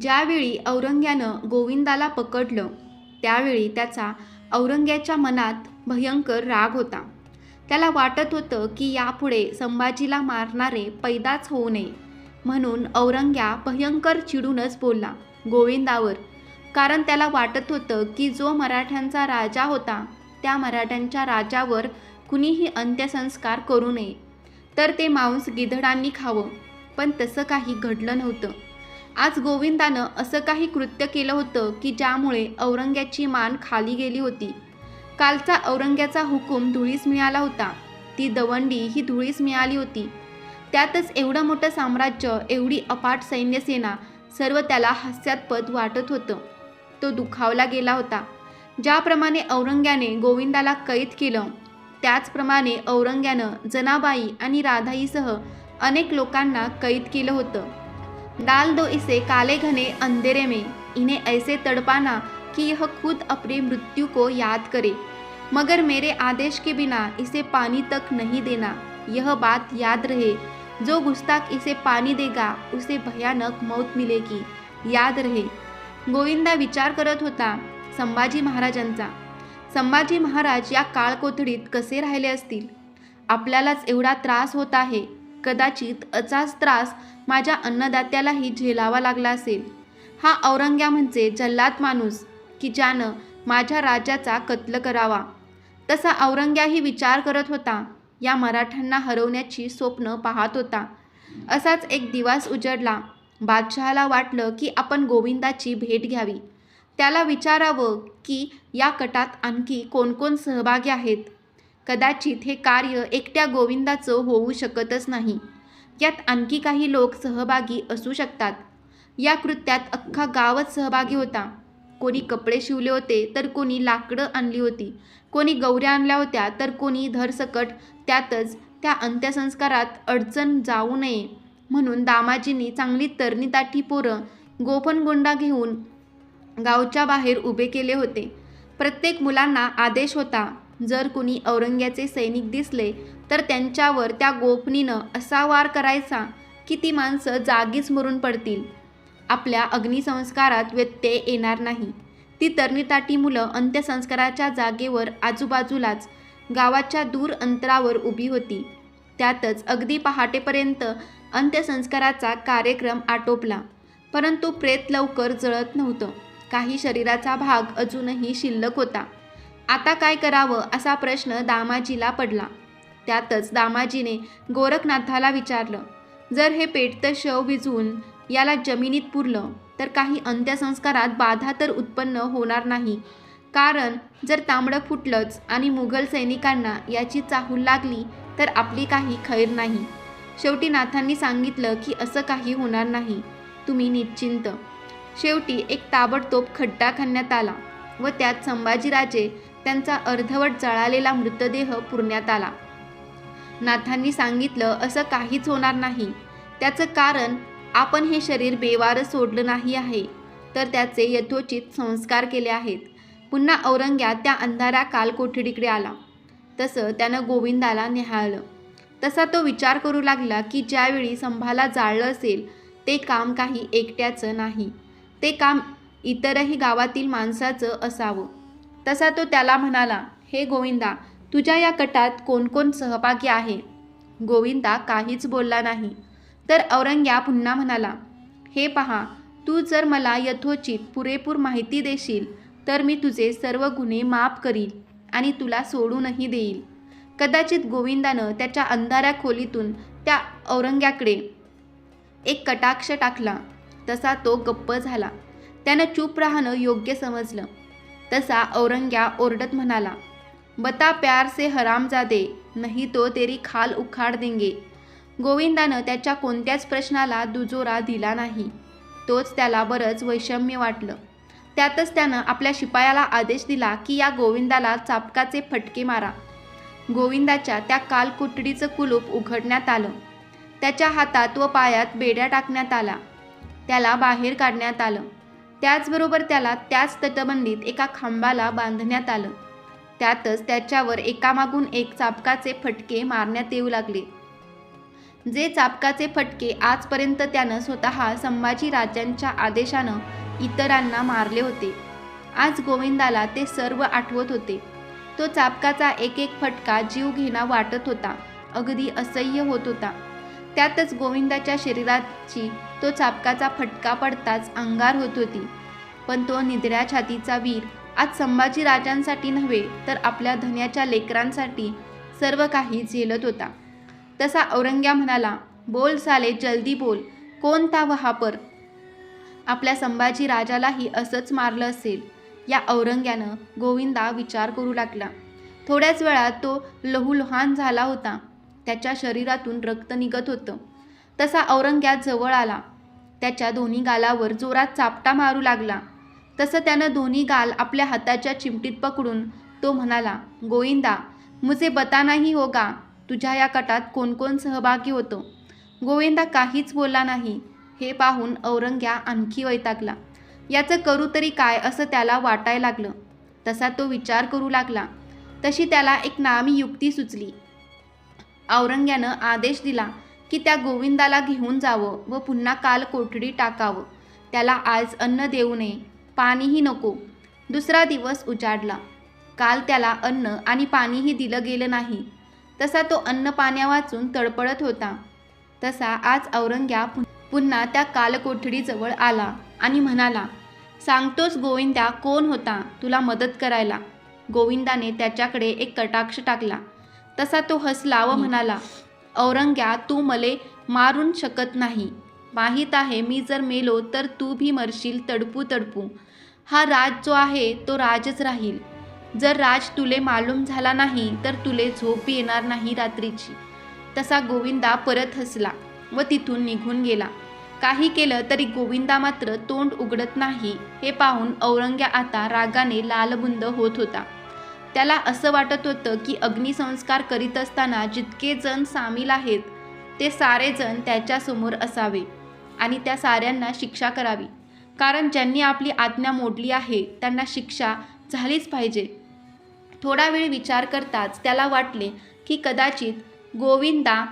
ज्यावेळी औरंग्यानं गोविंदाला पकडलं त्यावेळी त्याचा औरंग्याच्या मनात भयंकर राग होता. त्याला वाटत होतं की यापुढे संभाजीला मारणारे पैदाच होऊ नये. म्हणून औरंग्या भयंकर चिडूनच बोलला गोविंदावर. कारण त्याला वाटत होतं की जो मराठ्यांचा राजा होता त्या मराठ्यांच्या राजावर कुणीही अंत्यसंस्कार करू नये. तर ते मांस गिधडांनी खावं पण तसं काही घडलं नव्हतं. आज गोविंदानं असं काही कृत्य केलं होतं की ज्यामुळे औरंग्याची मान खाली गेली होती. कालचा औरंग्याचा हुकूम धुळीस मिळाला होता. ती दवंडी ही धुळीस मिळाली होती. त्यातच एवढं मोठं साम्राज्य एवढी अपाट सैन्यसेना सर्व त्याला हास्यास्पद वाटत होतं. तो दुखावला गेला होता. ज्याप्रमाणे औरंग्याने गोविंदाला कैद केलं त्याचप्रमाणे औरंग्यानं जनाबाई आणि राधाईसह अनेक लोकांना कैद केलं होतं. डाल दो इसे काले घने अंधेरे में। इन्हें ऐसे तड़पाना कि यह खुद अपने मृत्यु को याद करे। मगर मेरे आदेश के बिना इसे पानी तक नहीं देना। यह बात याद रहे। जो गुस्ताख इसे पानी देगा उसे भयानक मौत मिलेगी। याद रहे। गोविंदा विचार करत होता संभाजी महाराजांचा। संभाजी महाराज या काळकोथडीत कसे राहिले असतील? आपल्यालाच एवढा त्रास होत आहे. कदाचित अचाच त्रास माझ्या अन्नदात्यालाही झेलावा लागला असेल. हा औरंग्या म्हणजे जल्लाद माणूस की ज्यानं माझ्या राजाचा कत्ल करावा. तसा औरंग्याही विचार करत होता. या मराठ्यांना हरवण्याची स्वप्न पाहत होता. असाच एक दिवस उजडला. बादशहाला वाटलं की आपण गोविंदाची भेट घ्यावी. त्याला विचारावं की या कटात आणखी कोण कोण सहभागी आहेत? कदाचित हे कार्य एकट्या गोविंदाचं होऊ शकतच नाही. यात आणखी काही लोक सहभागी असू शकतात. या कृत्यात अख्खा गावच सहभागी होता. कोणी कपडे शिवले होते तर कोणी लाकडं आणली होती. कोणी गौऱ्या आणल्या होत्या तर कोणी धरसकट. त्यातच त्या अंत्यसंस्कारात अडचण जाऊ नये. म्हणून दामाजींनी चांगली तरणीताठी पोरं गोफणगोंडा घेऊन गावच्या बाहेर उभे केले होते. प्रत्येक मुलांना आदेश होता. जर कुणी औरंग्याचे सैनिक दिसले तर त्यांच्यावर त्या गोपनीनं असा वार करायचा की ती माणसं जागीच मरून पडतील. आपल्या अग्निसंस्कारात व्यत्यय येणार नाही. ती तरणीताटी मुलं अंत्यसंस्काराच्या जागेवर आजूबाजूलाच गावाच्या दूर अंतरावर उभी होती. त्यातच अगदी पहाटेपर्यंत अंत्यसंस्काराचा कार्यक्रम आटोपला. परंतु प्रेत लवकर जळत नव्हतं. काही शरीराचा भाग अजूनही शिल्लक होता. आता काय करावं असा प्रश्न दामाजीला पडला. त्यातच दामाजीने गोरखनाथाला विचारलं जर हे पेटतं शव विझून याला जमिनीत पुरलं तर काही अंत्यसंस्कारात बाधा तर उत्पन्न होणार नाही. कारण जर तांबडं फुटलंच आणि मुघल सैनिकांना याची चाहूल लागली तर आपली काही खैर नाही. शेवटी नाथांनी सांगितलं की असं काही होणार नाही. तुम्ही निश्चिंत. शेवटी एक ताबडतोब खड्डा खणण्यात आला व त्यात संभाजीराजे त्यांचा अर्धवट जळालेला मृतदेह पुरण्यात आला. नाथांनी सांगितलं असं काहीच होणार नाही. त्याचं कारण आपण हे शरीर बेवारं सोडलं नाही आहे तर त्याचे यथोचित संस्कार केले आहेत. पुन्हा औरंग्या त्या अंधाऱ्या कालकोठडीकडे आला. तसं त्यानं गोविंदाला निहाळलं तसा तो विचार करू लागला की ज्यावेळी संभाला जाळलं असेल ते काम काही एकट्याचं नाही. ते काम इतरही गावातील माणसाचं असावं. तसा तो त्याला म्हणाला हे गोविंदा तुझ्या या कटात कोणकोण सहभागी आहे? गोविंदा काहीच बोलला नाही. तर औरंग्या पुन्हा म्हणाला हे पहा तू जर मला यथोचित पुरेपूर माहिती देशील तर मी तुझे सर्व गुन्हे माफ करील आणि तुला सोडूनही देईल. कदाचित गोविंदानं त्याच्या अंधाऱ्या खोलीतून त्या औरंग्याकडे एक कटाक्ष टाकला. तसा तो गप्प झाला. त्यानं चूप राहणं योग्य समजलं. तसा औरंग्या ओरडत म्हणाला बता प्यार से हरामजादे नाही तो तेरी खाल उखाड देंगे. गोविंदानं त्याच्या कोणत्याच प्रश्नाला दुजोरा दिला नाही. तोच त्याला बरंच वैषम्य वाटलं. त्यातच त्यानं आपल्या शिपायाला आदेश दिला की या गोविंदाला चापकाचे फटके मारा. गोविंदाच्या त्या कालकुटडीचं कुलूप उघडण्यात आलं. त्याच्या हातात व पायात बेड्या टाकण्यात आला त्याला बाहेर काढण्यात आलं. त्याचबरोबर त्याला त्याच तटबंदीत एका खांबाला बांधण्यात आलं. त्यातच त्याच्यावर एकामागून एक चापकाचे फटके मारण्यात येऊ लागले. जे चापकाचे फटके आजपर्यंत त्यानं स्वतः संभाजी राजांच्या आदेशानं इतरांना मारले होते. आज गोविंदाला ते सर्व आठवत होते. तो चापकाचा एक एक फटका जीव घेणा वाटत होता. अगदी असह्य होत होता. त्यातच गोविंदाच्या शरीराची तो चापकाचा फटका पडताच अंगार होत होती. पण तो निद्र्या छातीचा वीर आज संभाजी राजांसाठी नव्हे तर आपल्या धन्याच्या लेकरांसाठी सर्व काही झेलत होता. तसा औरंग्या म्हणाला बोल साले जल्दी बोल. कोणता वहापर? आपल्या संभाजी राजालाही असंच मारलं असेल. या औरंग्यानं गोविंदा विचार करू लागला. थोड्याच वेळात तो लहूलुहान झाला होता. त्याच्या शरीरातून रक्त निघत होतं. तसा औरंग्या जवळ आला. त्याच्या दोन्ही गालावर जोरात चापटा मारू लागला. तसं त्यानं दोन्ही गाल आपल्या हाताच्या चिमटीत पकडून तो म्हणाला गोविंदा मुझे बतानाही होगा तुझ्या या कटात कोण कोण सहभागी होतो गोविंदा काहीच बोलला नाही. हे पाहून औरंग्या आणखी वैतागला. याचं करू तरी काय असं त्याला वाटायला लागलं. तसा तो विचार करू लागला. तशी त्याला एक नामी युक्ती सुचली. औरंग्यानं आदेश दिला की त्या गोविंदाला घेऊन जावं व पुन्हा काल कोठडी टाकावं. त्याला आज अन्न देऊ नये पाणीही नको. दुसरा दिवस उजाडला. काल त्याला अन्न आणि पाणीही दिलं गेलं नाही. तसा तो अन्न पाण्या वाचून तडपडत होता. तसा आज औरंग्या पुन्हा त्या कालकोठडीजवळ आला आणि म्हणाला सांगतोस गोविंदा कोण होता तुला मदत करायला? गोविंदाने त्याच्याकडे एक कटाक्ष टाकला. तसा तो हसला व म्हणाला औरंग्या तू मले मारून शकत नाही. माहीत आहे मी जर मेलो तर तू भी मरशील तडपू तडपू. हा राज जो आहे तो राजच राहील. जर राज तुले मालूम झाला नाही तर तुले झोप येणार नाही रात्रीची. तसा गोविंदा परत हसला व तिथून निघून गेला. काही केलं तरी गोविंदा मात्र तोंड उघडत नाही. हे पाहून औरंग्या आता रागाने लालबुंद होत होता. त्याला असं वाटत होतं की अग्निसंस्कार करीत असताना जितके जण सामील आहेत ते सारेजण त्याच्यासमोर असावे आणि त्या साऱ्यांना शिक्षा करावी. कारण ज्यांनी आपली आज्ञा मोडली आहे त्यांना शिक्षा झालीच पाहिजे. थोडा वेळ विचार करताच त्याला वाटले की कदाचित गोविंदा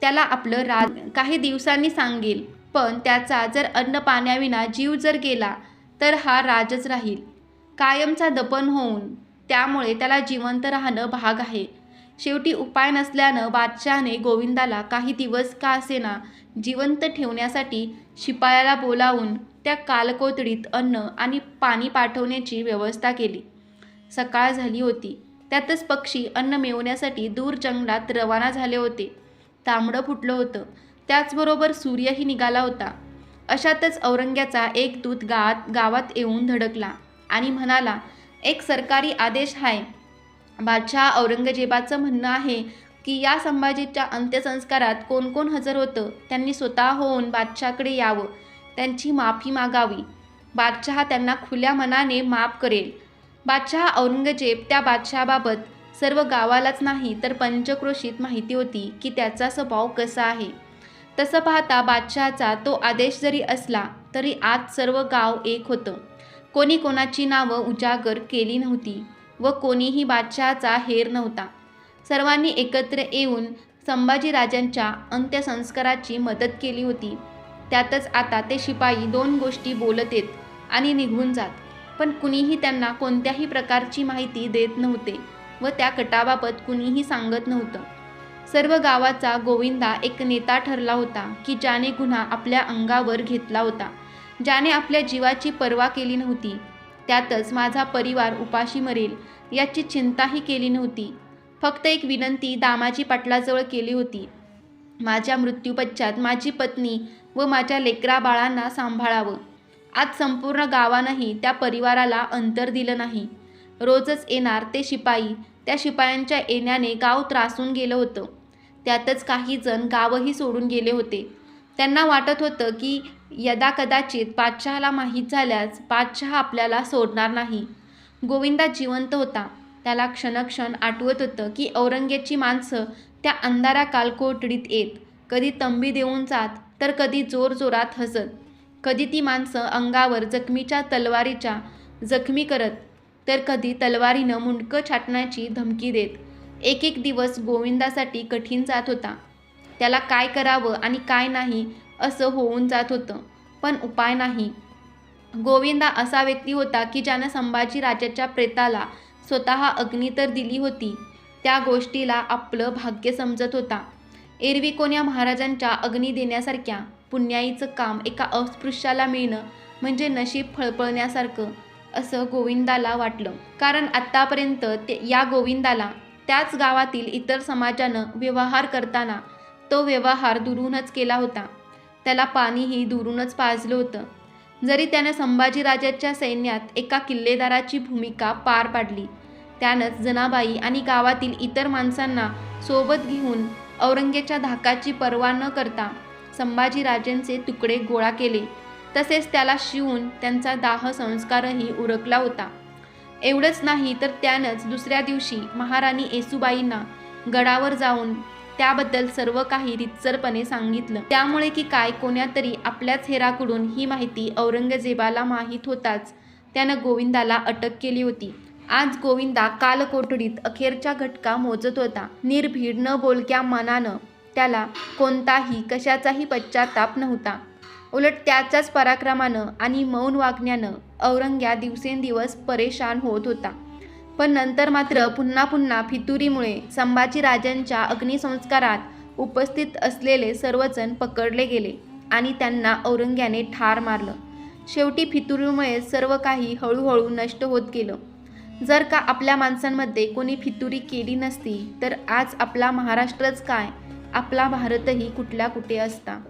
त्याला आपलं राज काही दिवसांनी सांगेल पण त्याचा जर अन्न पाण्याविना जीव जर गेला तर हा राजच राहील. कायमचा दपन होऊन त्यामुळे त्याला जिवंत राहणं भाग आहे. शेवटी उपाय नसल्यानं बादशहाने गोविंदाला काही दिवस का असेना जिवंत ठेवण्यासाठी शिपायाला बोलावून त्या कालकोतडीत अन्न आणि पाणी पाठवण्याची व्यवस्था केली. सकाळ झाली होती. त्यातच पक्षी अन्न मिळवण्यासाठी दूर जंगलात रवाना झाले होते. तांबडं फुटलं होतं. त्याचबरोबर सूर्यही निघाला होता. अशातच औरंग्याचा एक दूत गावात गावात येऊन धडकला आणि म्हणाला एक सरकारी आदेश आहे. बादशाह औरंगजेबाचं म्हणणं आहे की या संभाजीच्या अंत्यसंस्कारात कोण कोण हजर होतं? त्यांनी स्वतः होऊन बादशाहकडे यावं. त्यांची माफी मागावी. बादशहा त्यांना खुल्या मनाने माफ करेल. बादशहा औरंगजेब त्या बादशहाबाबत सर्व गावालाच नाही तर पंचक्रोशीत माहिती होती की त्याचा स्वभाव कसा आहे. तसं पाहता बादशहाचा तो आदेश जरी असला तरी आज सर्व गाव एक होतं. कोणी कोणाची नावं उजागर केली नव्हती व कोणीही बादशहाचा हेर नव्हता. सर्वांनी एकत्र येऊन संभाजीराजांच्या अंत्यसंस्काराची मदत केली होती. त्यातच आता ते शिपाई दोन गोष्टी बोलत येत आणि निघून जात. पण कुणीही त्यांना कोणत्याही प्रकारची माहिती देत नव्हते व त्या कटाबाबत कुणीही सांगत नव्हतं. सर्व गावाचा गोविंदा एक नेता ठरला होता की ज्याने गुन्हा आपल्या अंगावर घेतला होता. ज्याने आपल्या जीवाची पर्वा केली नव्हती. त्यातच माझा परिवार उपाशी मरेल याची चिंताही केली नव्हती. फक्त एक विनंती दामाजी पाटलाजवळ केली होती. माझ्या मृत्यूपश्चात माझी पत्नी व माझ्या लेकरा बाळांना सांभाळावं. आज संपूर्ण गावानंही त्या परिवाराला अंतर दिलं नाही. रोजच येणार ते शिपाई त्या शिपायांच्या येण्याने गाव त्रासून गेलं होतं. त्यातच काही जण गावही सोडून गेले होते. त्यांना वाटत होतं की यदा कदाचित बादशहाला माहीत झाल्यास बादशहा आपल्याला सोडणार नाही. गोविंदा जिवंत होता. त्याला क्षणक्षण आठवत होतं की औरंगेची माणसं त्या अंधारा कालकोटडीत येत. कधी तंबी देऊन जात तर कधी जोरजोरात हसत. कधी ती माणसं अंगावर जखमीच्या तलवारीच्या जखमी करत तर कधी तलवारीनं मुंडकं छाटण्याची धमकी देत. एक एक दिवस गोविंदासाठी कठीण जात होता. त्याला काय करावं आणि काय नाही असं होऊन जात होतं. पण उपाय नाही. गोविंदा असा व्यक्ती होता की ज्यानं संभाजी राजाच्या प्रेताला स्वतः अग्नी तर दिली होती. त्या गोष्टीला आपलं भाग्य समजत होता. एरवी कोण्या महाराजांच्या अग्नी देण्यासारख्या पुण्याईचं काम एका अस्पृश्याला मिळणं म्हणजे नशीब फळफळण्यासारखं असं गोविंदाला वाटलं. कारण आत्तापर्यंत ते या गोविंदाला त्याच गावातील इतर समाजानं व्यवहार करताना तो व्यवहार दुरूनच केला होता. त्याला पाणीही दुरूनच पाजलं होतं. जरी त्यानं संभाजीराजाच्या सैन्यात एका किल्लेदाराची भूमिका पार पाडली त्यानंच जनाबाई आणि गावातील इतर माणसांना सोबत घेऊन औरंगेच्या धाकाची पर्वा न करता संभाजीराजांचे तुकडे गोळा केले. तसेच त्याला शिवून त्यांचा दाह संस्कारही उरकला होता. एवढंच नाही तर त्यानंच दुसऱ्या दिवशी महाराणी येसुबाईंना गडावर जाऊन त्याबद्दल सर्व काही रितसरपणे सांगितलं. त्यामुळे की काय कोण्यातरी आपल्याच हेराकडून ही माहिती औरंगजेबाला माहीत होताच. त्यानं गोविंदाला अटक केली होती. आज गोविंदा कालकोठडीत अखेरच्या घटका मोजत होता. निर्भीड न बोलक्या मनानं त्याला कोणताही कशाचाही पश्चाताप नव्हता. उलट त्याच्याच पराक्रमानं आणि मौन वागण्यानं औरंग्या दिवसेंदिवस परेशान होत होता. पण नंतर मात्र पुन्हा पुन्हा फितुरीमुळे संभाजीराजांच्या अग्निसंस्कारात उपस्थित असलेले सर्वजण पकडले गेले आणि त्यांना औरंग्याने ठार मारलं. शेवटी फितुरीमुळे सर्व काही हळूहळू नष्ट होत गेलं. जर का आपल्या माणसांमध्ये कोणी फितुरी केली नसती तर आज आपला महाराष्ट्रच काय? आपला भारतही कुठल्या कुठे असता?